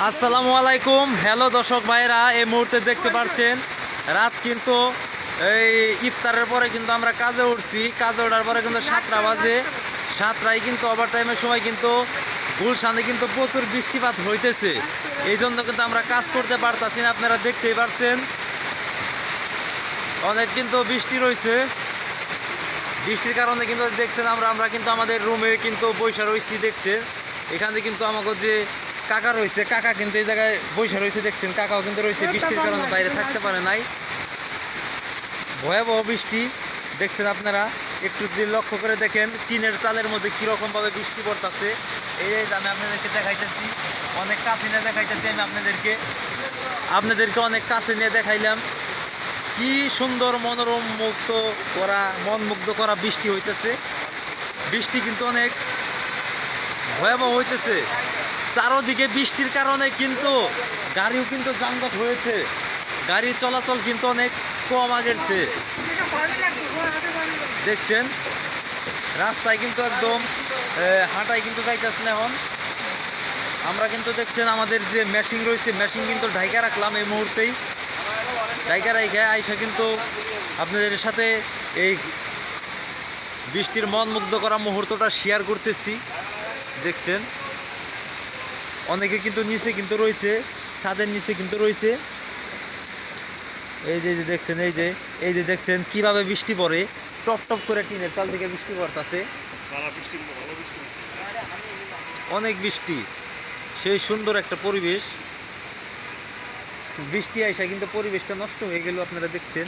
আসসালামু আলাইকুম। হ্যালো দর্শক ভাইরা এই মুহূর্তে দেখতে পাচ্ছেন, রাত কিন্তু এই ইফতারের পরে কিন্তু আমরা কাজে উঠছি। কাজে ওঠার পরে কিন্তু সাতটা বাজে। সাতটায় কিন্তু ওভার টাইমের সময় কিন্তু গুলশানে কিন্তু প্রচুর বৃষ্টিপাত হইতেছে। এই জন্য কিন্তু আমরা কাজ করতে পারতাছি না, আপনারা দেখতেই পারছেন। অনেক কিন্তু বৃষ্টি রয়েছে। বৃষ্টির কারণে কিন্তু দেখছেন আমরা আমরা কিন্তু আমাদের রুমে কিন্তু বৈশা রয়েছি, দেখছেন। এখানে কিন্তু আমাকে যে কাকা রয়েছে কাকা কিন্তু এই জায়গায় বৈশা রয়েছে দেখছেন কাকাও কিন্তু রয়েছে বৃষ্টির কারণে বাইরে থাকতে পারে নাই। ভয়াবহ বৃষ্টি দেখছেন আপনারা একটু যদি লক্ষ্য করে দেখেন টিনের চালের মধ্যে কীরকমভাবে বৃষ্টি পড়তেছে। এই আমি আপনাদেরকে দেখাইতেছি অনেক কাছে নিয়ে দেখাইতেছি আমি আপনাদেরকে। আপনাদেরকে অনেক কাছে নিয়ে দেখাইলাম কি সুন্দর মনোরম মুগ্ধ করা মন মুগ্ধ করা বৃষ্টি হইতেছে। বৃষ্টি কিন্তু অনেক ভয়াবহ হইতেছে। চারোদিকে বৃষ্টির কারণে কিন্তু গাড়িও কিন্তু যানজট হয়েছে। গাড়ির চলাচল কিন্তু অনেক কম আগের দেখছেন? রাস্তায় কিন্তু একদম হাঁটায় কিন্তু যাইতেছে না এখন। আমরা কিন্তু দেখছেন আমাদের যে মেশিন রয়েছে মেশিন কিন্তু ঢাইকা রাখলাম এই মুহূর্তেই। ঢাইকা রাইখা আইসা কিন্তু আপনাদের সাথে এই বৃষ্টির মন মুগ্ধ করা মুহূর্তটা শেয়ার করতেছি। দেখছেন? অনেকে কিন্তু নিচে কিন্তু রয়েছে ছাদের নিচে কিন্তু রয়েছে। এই যে যে দেখছেন এই যে এই যে দেখছেন কীভাবে বৃষ্টি পড়ে। টপ টপ করে টিনের চাল থেকে বৃষ্টি পড়তেছে। অনেক বৃষ্টি সেই সুন্দর একটা পরিবেশ। বৃষ্টি আইসা কিন্তু পরিবেশটা নষ্ট হয়ে গেল আপনারা দেখছেন।